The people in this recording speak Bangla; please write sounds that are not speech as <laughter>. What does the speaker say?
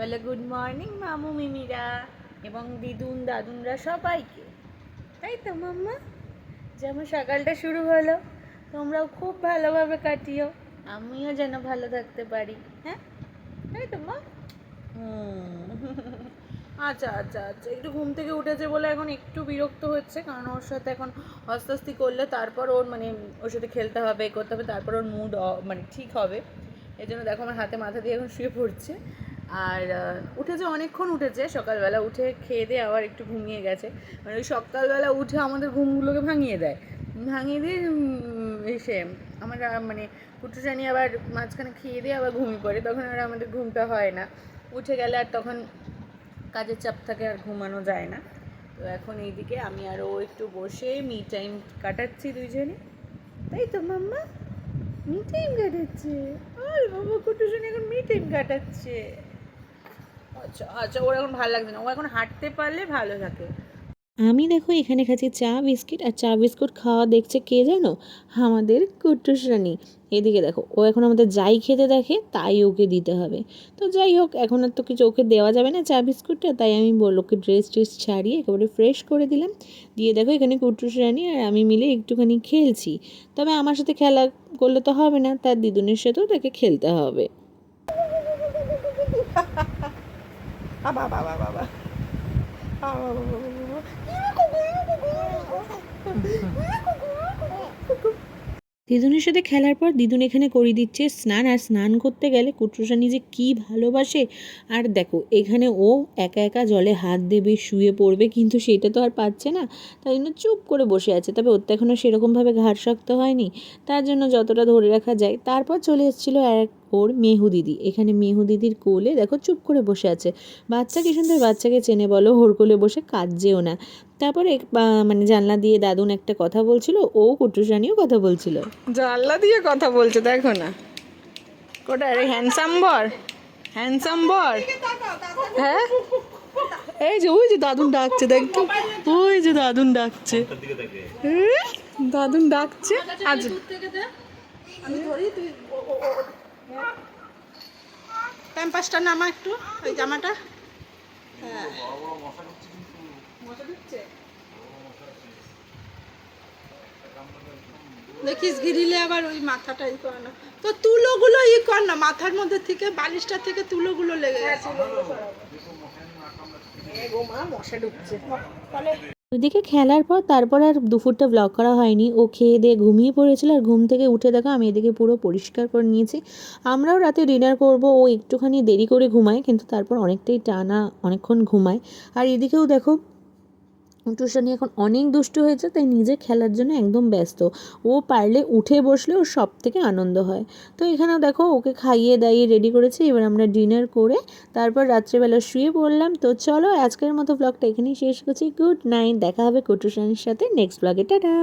বলে গুড মর্নিং মামু, মিমিরা এবং দিদুন, দাদুনরা সবাইকে। তাই তো, মাম্মা? যেমন সকালটা শুরু হলো। তোমরাও খুব ভালোভাবে কাটিও। আমিও যেন ভালো থাকতে পারি হ্যাঁ? তাই তো, মা। আচ্ছা আচ্ছা আচ্ছা একটু ঘুম থেকে উঠেছে বলে এখন একটু বিরক্ত হচ্ছে, কারণ ওর সাথে এখন আস্তে করলে তারপর ওর মানে ওর সাথে খেলতে হবে করতে হবে, তারপর ওর মুড মানে ঠিক হবে। এই জন্য দেখো আমার হাতে মাথা দিয়ে এখন শুয়ে পড়ছে। আর উঠেছে অনেকক্ষণ উঠেছে। সকালবেলা উঠে খেয়ে দিয়ে আবার একটু ঘুমিয়ে গেছে। মানে ওই সকালবেলা উঠে আমাদের ঘুমগুলোকে ভাঙিয়ে দেয়। ভাঙিয়ে দিয়ে এসে আমরা মানে কুটুসানি আবার মাঝখানে খেয়ে দিয়ে আবার ঘুমিয়ে পড়ে। তখন আর আমাদের ঘুমটা হয় না। উঠে গেলে আর তখন কাজের চাপ থাকে, আর ঘুমানো যায় না। তো এখন এইদিকে আমি আরও একটু বসে মি টাইম কাটাচ্ছি দুইজনে। তাই তো, মাম্মা? মি টাইম কাটাচ্ছে। আর বাবা কুটুসনি এখন মি টাইম কাটাচ্ছে। আচ্ছা আচ্ছা ওর এখন ভালো লাগছে না। ও এখন হাঁটতে পারলে ভালো থাকে। আমি দেখো এখানে খাচ্ছি চা বিস্কিট আর চা বিস্কুট খাওয়া দেখছে কে জানো? আমাদের কুট্টুস রানী। এদিকে দেখো ও এখন আমাদের যাই খেতে দেখে তাই ওকে দিতে হবে। তো যাই হোক এখন আর তো কিছু ওকে দেওয়া যাবে না চা বিস্কুটটা তাই আমি বল ওকে ড্রেস ট্রেস ছাড়িয়ে একেবারে ফ্রেশ করে দিলাম। দিয়ে দেখো এখানে কুট্টুস রানী আর আমি মিলে একটুখানি খেলছি। তবে আমার সাথে খেলা করলে তো হবে না তার দিদুনের সাথেও তাকে খেলতে হবে। <laughs> বাবা দিদুনের সাথে খেলার পর দিদুন এখানে করে দিচ্ছে স্নান, আর স্নান করতে গেলে কুট্রুসানি যে কী ভালোবাসে। আর দেখো, এখানে ও একা একা জলে হাত দেবে, শুয়ে পড়বে, কিন্তু সেটা তো আর পাচ্ছে না। তাই জন্য চুপ করে বসে আছে। তবে ওর তো এখনও সেরকমভাবে ঘাড় শক্ত হয়নি। তার জন্য যতটা ধরে রাখা যায়, তারপর চলে এসেছিল এক ওর মেহু দিদি। এখানে মেহু দিদির কোলে দেখো চুপ করে বসে আছে। বাচ্চা কি সুন্দর বাচ্চাকে চেনে বলো ওর কোলে বসে কাঁদছেও না। তারপরে মানে জানলা দিয়ে দাদুন একটা কথা বলছিল ও কুট্টুসানিও কথা বলছিল। জানলা দিয়ে কথা বলছে দেখো না। কোটা রে হ্যান্ডসাম বর হ্যান্ডসাম বর। হ্যাঁ? এই যে ওই যে দাদুন ডাকছে দেখ তো। ওই যে দাদুন ডাকছে। দাদুন ডাকছে। আজ প্যাম্পাসটা নামা একটু ওই জামাটা। হ্যাঁ। দেখিস গিরিলে আবার ওই মাথাটা ই করে না। তো তুলোগুলো ই কর না মাথার মধ্যে থেকে বালিশটা থেকে তুলোগুলো লেগে গেছে। মশা ঢুকছে। তাহলে ওইদিকে খেলার পর তারপর আর দুপুরটা ব্লগ করা হয়নি। ও খেয়ে দিয়ে ঘুমিয়ে পড়েছিল আর ঘুম থেকে উঠে দেখো আমি এদিকে পুরো পরিষ্কার করে নিয়েছি। আমরাও রাতে ডিনার করব, ও একটুখানি দেরি করে ঘুমায়, কিন্তু তারপর অনেকটাই টানা অনেকক্ষণ ঘুমায়। আর এদিকেও দেখো টুসানি এখন অনেক দুষ্ট হয়েছে, তাই নিজে খেলার জন্য একদম ব্যস্ত। ও পারলে উঠে বসলে ওর সব থেকে আনন্দ হয়। তো এখানেও দেখো, ওকে খাইয়ে দাইয়ে রেডি করেছি, এবার আমরা ডিনার করে তারপর রাত্রেবেলা শুয়ে পড়লাম। তো চলো আজকের মতো ব্লগটা এখানেই শেষ করছি। গুড নাইট দেখা হবে কুটুসানির সাথে নেক্সট ব্লগে টাটা